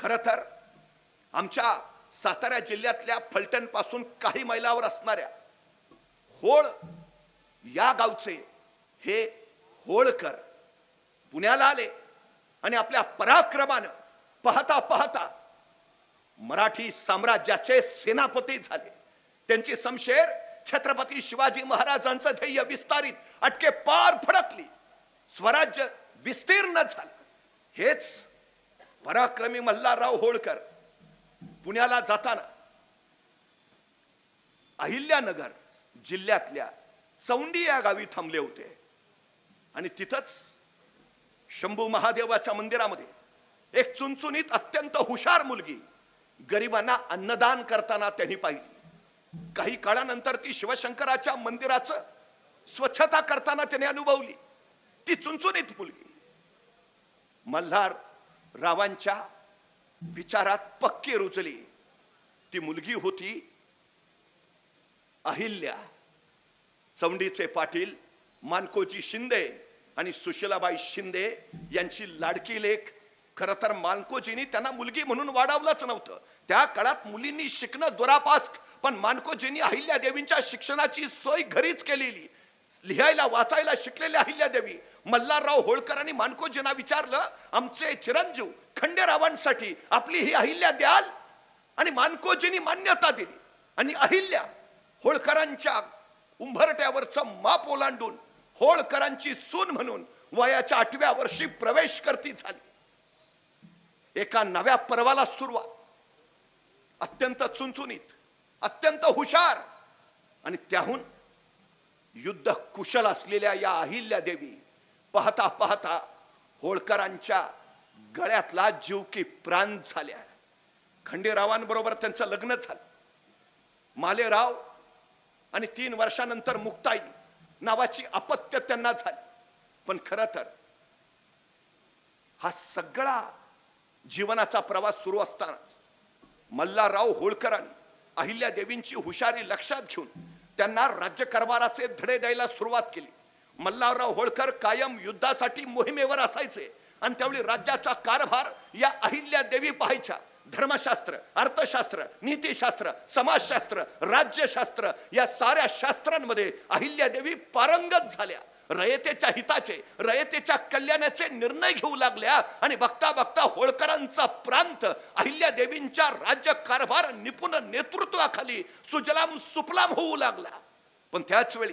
खरं तर आमच्या सातारा जिल्ह्यातल्या फलटणपासून काही मैलावर असणाऱ्या होळ या गावचे हे होळकर पुण्याला आले आणि आपल्या पराक्रमानं पाहता पाहता मराठी साम्राज्याचे सेनापती झाले. त्यांची समशेर छत्रपती शिवाजी महाराजांचं ध्येय विस्तारित अटके पार फडकली. स्वराज्य विस्तीर्ण झालं. हेच पराक्रमी मल्हारराव होळकर पुण्याला जाताना अहिल्यानगर जिल्ह्यातल्या चौंडी या गावी थांबले होते. आणि तिथंच शंभू महादेवाच्या मंदिरामध्ये एक चुनचुनीत अत्यंत हुशार मुलगी गरिबांना अन्नदान करताना त्यांनी पाहिली. काही काळानंतर ती शिवशंकराच्या मंदिराचं स्वच्छता करताना त्याने अनुभवली. ती चुनचुनीत मुलगी. मल्हार रावांच्या विचारात पक्के रुजली. ती मुलगी होती अहिल्या. चौंडीचे पाटील मानकोजी शिंदे आणि सुशीलाबाई शिंदे यांची लाडकी लेख. खरं तर मानकोजींनी त्यांना मुलगी म्हणून वाढवलंच नव्हतं. त्या काळात मुलींनी शिकणं दुरापास्त पण मानकोजींनी अहिल्या देवींच्या शिक्षणाची सोय घरीच केलेली. लिहायला वाचायला शिकलेल्या अहिल्यादेवी. मल्हारराव होळकरांनी मानकोजींना विचारलं आमचे चिरंजीव खंडेरावांसाठी आपली ही अहिल्या द्याल आणि मानकोजींनी मान्यता दिली. आणि अहिल्या होळकरांच्या उंभरट्यावरचं माप ओलांडून होळकरांची सून म्हणून वयाच्या आठव्या वर्षी प्रवेश करती झाली. एका नव्या पर्वाला सुरुवात. अत्यंत चुनचुनीत अत्यंत हुशार आणि त्याहून युद्ध कुशल असलेल्या या अहिल्या देवी पाहता पाहता होळकरांच्या गळ्यातला जीव की प्राण झाल्या. खंडेरावांबरोबर त्यांचं लग्न झालं. मालेराव आणि तीन वर्षानंतर मुक्ताई नावाची अपत्य त्यांना झाली. पण खरं तर हा सगळा जीवनाचा प्रवास सुरू असतानाच मल्हारराव होळकरांनी अहिल्या देवींची हुशारी लक्षात घेऊन त्यांना राज्यकारभाराचे धडे द्यायला सुरुवात केली. मल्हारराव होळकर कायम युद्धासाठी मोहिमेवर असायचे आणि त्यावेळी राज्याचा कारभार या अहिल्या देवी पाहायच्या. धर्मशास्त्र अर्थशास्त्र नीतीशास्त्र समाजशास्त्र राज्यशास्त्र या साऱ्या शास्त्रांमध्ये अहिल्यादेवी पारंगत झाल्या. रयतेच्या हिताचे रयतेच्या कल्याणाचे निर्णय घेऊ लागल्या आणि बघता बघता होळकरांचा प्रांत अहिल्यादेवींच्या देवींच्या राज्यकारभार निपुण नेतृत्वाखाली सुजलाम सुफलाम होऊ लागला. पण त्याच वेळी